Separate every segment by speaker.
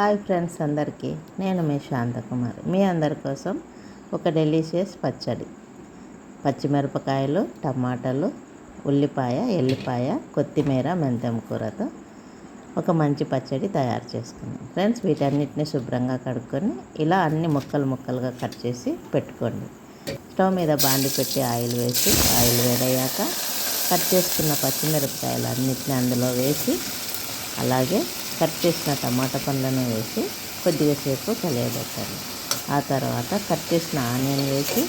Speaker 1: Hi friends అందరికీ. నేను మీ శాంతకుమారి. మీ అందరి కోసం ఒక డెలీషియస్ పచ్చడి. పచ్చిమిరపకాయలు టమాటాలు ఉల్లిపాయ ఎల్లిపాయ కొత్తిమీర మెంతం కూరతో ఒక మంచి పచ్చడి తయారు చేసుకుందాం ఫ్రెండ్స్ వీటన్నిటిని శుభ్రంగా కడుక్కొని ఇలా అన్ని ముక్కలు ముక్కలుగా కట్ చేసి పెట్టుకోండి. స్టవ్ మీద బాండి పెట్టి ఆయిల్ వేసి ఆయిల్ వేడయ్యాక కట్ చేసుకున్న పచ్చిమిరపకాయలు అన్నిటిని అందులో వేసి అలాగే కట్ చేసిన టమాటా పండ్లను వేసి కొద్దిగా సేపు కలియబెట్టాలి. ఆ తర్వాత కట్ చేసిన ఆనియన్ వేసి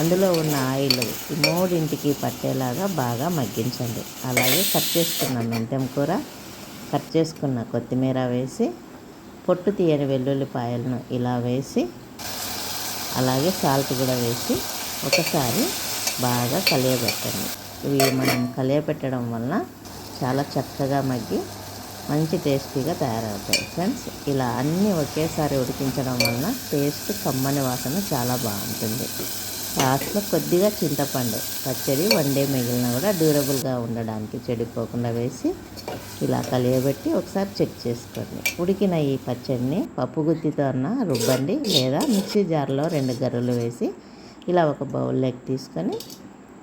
Speaker 1: అందులో ఉన్న ఆయిల్ ఈ మూడింటికి పట్టేలాగా బాగా మగ్గించండి. అలాగే కట్ చేసుకున్న మెంతెం కూర కట్ చేసుకున్న కొత్తిమీర వేసి పొట్టు తీయని వెల్లుల్లిపాయలను ఇలా వేసి అలాగే సాల్ట్ కూడా వేసి ఒకసారి బాగా కలియబెట్టండి. ఇవి మనం కలియబెట్టడం వలన చాలా చక్కగా మగ్గి మంచి టేస్టీగా తయారవుతాయి ఫ్రెండ్స్ ఇలా అన్నీ ఒకేసారి ఉడికించడం వలన టేస్ట్ కమ్మని వాసన చాలా బాగుంటుంది. లాస్ట్లో కొద్దిగా చింతపండు పచ్చడి వన్ డే మిగిలిన కూడా డ్యూరబుల్గా ఉండడానికి చెడిపోకుండా వేసి ఇలా కలియబెట్టి ఒకసారి చెక్ చేసుకోండి. ఉడికిన ఈ పచ్చడిని పప్పు గుత్తితో అన్న రుబ్బండి లేదా మిక్సీ జార్లో రెండు గర్రెలు వేసి ఇలా ఒక బౌల్లోకి తీసుకొని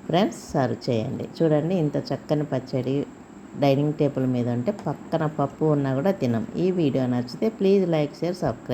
Speaker 1: ఫ్రెండ్స్ సర్వ్ చేయండి. చూడండి ఇంత చక్కని పచ్చడి డైనింగ్ టేబుల్ మీద ఉంటే పక్కన పప్పు ఉన్నా కూడా తినం. ఈ వీడియో నచ్చితే ప్లీజ్ లైక్ షేర్ సబ్స్క్రైబ్.